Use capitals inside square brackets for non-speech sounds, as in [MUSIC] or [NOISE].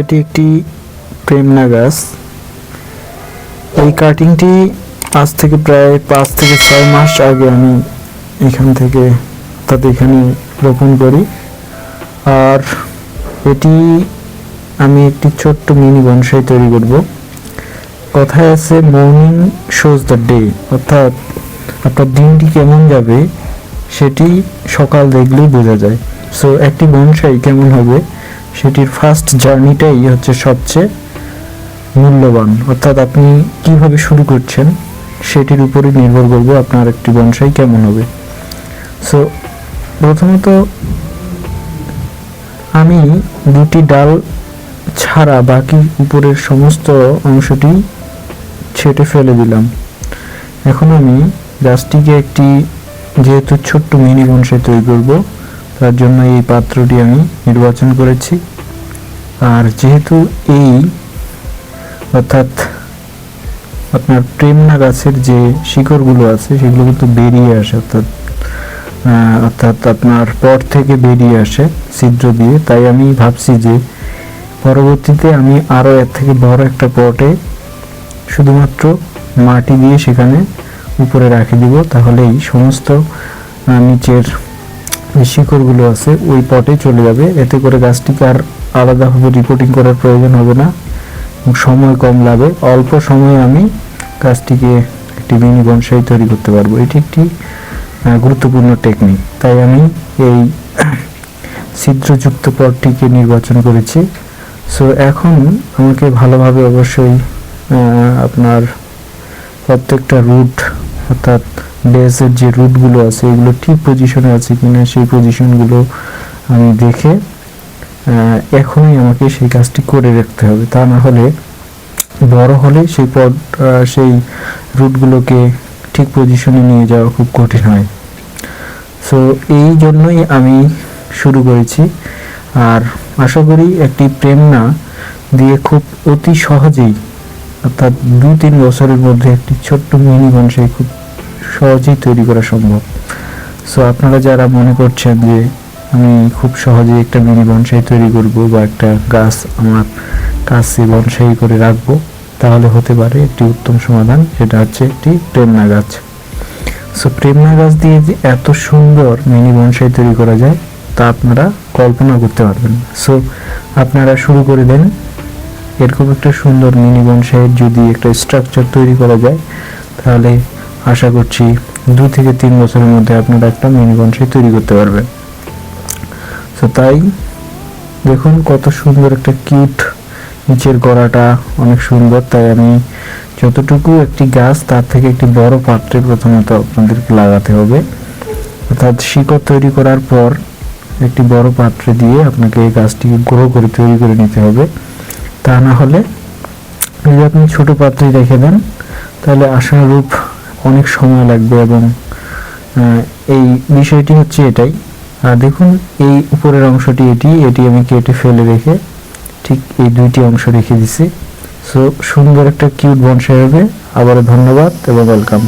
এটি একটি প্রেমনা গাছ। এই কাটিংটি আজ থেকে প্রায় পাঁচ থেকে ছয় মাস আগে আমি এখান থেকে অর্থাৎ এখানে রোপণ করি। আর এটি আমি একটি ছোট্ট মিনি বনসাই তৈরি করব। কথায় আছে মর্নিং শোজ দ্য ডে, অর্থাৎ আপনার দিনটি কেমন যাবে সেটি সকাল দেখলেই বোঝা যায়। সো একটি বনসাই কেমন হবে? সেটির ফার্স্ট জার্নিটাই হচ্ছে সবচেয়ে মূল্যবান। অর্থাৎ আপনি কীভাবে শুরু করছেন, সেটির উপরে নির্ভর করব আপনার একটি বনসাই কেমন হবে। সো প্রথমত আমি দুটি ডাল ছাড়া বাকি উপরের সমস্ত অংশটি ছেটে ফেলে দিলাম। এখন আমি গাছটিকে একটি যেহেতু ছোট্ট মিনি বনসাই তৈরি করব, তার জন্য এই পাত্রটি আমি নির্বাচন করেছি। আর যেহেতু এই, অর্থাৎ আপনার প্রেমনা গাছের যে শিকড়গুলো আছে, সেগুলো কিন্তু বেরিয়ে আসে, অর্থাৎ অর্থাৎ আপনার পট থেকে বেরিয়ে আসে ছিদ্র দিয়ে। তাই আমি ভাবছি যে পরবর্তীতে আমি আরও এর থেকে বড় একটা পটে শুধুমাত্র মাটি দিয়ে সেখানে উপরে রাখে দিব তাহলেই সমস্ত নিচের শিকড়গুলো আছে, ওই পটে চলে যাবে। এতে করে গাছটিকে আর আলাদাভাবে রিপোর্টিং করার প্রয়োজন হবে না। সময় কম লাগে অল্প সময়ে আমি গাছটিকে একটি মিনি বনসাই তৈরি করতে পারব। এটি একটি গুরুত্বপূর্ণ টেকনিক তাই আমি এই [CLEARS THROAT] ছিদ্রযুক্ত পটটিকে নির্বাচন করেছি। সো এখন আমাকে ভালোভাবে অবশ্যই আপনার প্রত্যেকটা রুট অর্থাৎ বেসের যে রুটগুলো আছে, এগুলো ঠিক পজিশনে আছে কিনা, সেই পজিশনগুলো আমি দেখে এখনই আমাকে সেই কাজটি করে রাখতে হবে। তা না হলে বড় হলে সেই পদ সেই রুটগুলোকে ঠিক পজিশনে নিয়ে যাওয়া খুব কঠিন হয়। সো এই জন্যই আমি শুরু করেছি। আর আশা করি একটি প্রেমনা দিয়ে খুব অতি সহজেই অর্থাৎ দু তিন বছরের মধ্যে একটি ছোট্ট মিনি বনসাই খুব সহজেই তৈরি করা সম্ভব। সো আপনারা যারা মনে করছেন যে আমি খুব সহজেই একটা মিনি বনসাই তৈরি করব বা একটা গাছ আমার কাছে বনসাই করে রাখব, তাহলে হতে পারে একটি উত্তম সমাধান। সেটা হচ্ছে একটি প্রেমনা গাছ। সো প্রেমনা গাছ দিয়ে যে এত সুন্দর মিনি বনসাই তৈরি করা যায়, তা আপনারা কল্পনা করতে পারবেন সো আপনারা শুরু করে দেন। এরকম একটা সুন্দর মিনি বনসাইয়ের যদি একটা স্ট্রাকচার তৈরি করা যায়, তাহলে আশা করছি দু থেকে তিন বছরের মধ্যে আপনারা একটা মিনি বনসাই তৈরি করতে পারবেন। তো তাই দেখুন কত সুন্দর একটা কিউট নিচের গড়াটা অনেক সুন্দর। তাই আমি যতটুকু একটি গাছ, তার থেকে একটি বড় পাত্রে প্রথমত আপনাদেরকে লাগাতে হবে। অর্থাৎ শিকড় তৈরি করার পর একটি বড় পাত্রে দিয়ে আপনাকে গাছটিকে গ্রো করে, তৈরি করে নিতে হবে। তা না হলে যদি আপনি ছোট পাত্রে রেখে দেন, তাহলে আশানুরূপ অনেক সময় লাগবে এবং এই বিষয়টি হচ্ছে এটাই। আর দেখুন, এই উপরের অংশটি এটি এটি আমি কেটে ফেলে রেখে ঠিক এই দুইটি অংশ রেখে দিছি। সো সুন্দর একটা কিউট বনসাই হবে। আবারও ধন্যবাদ এবং ওয়েলকাম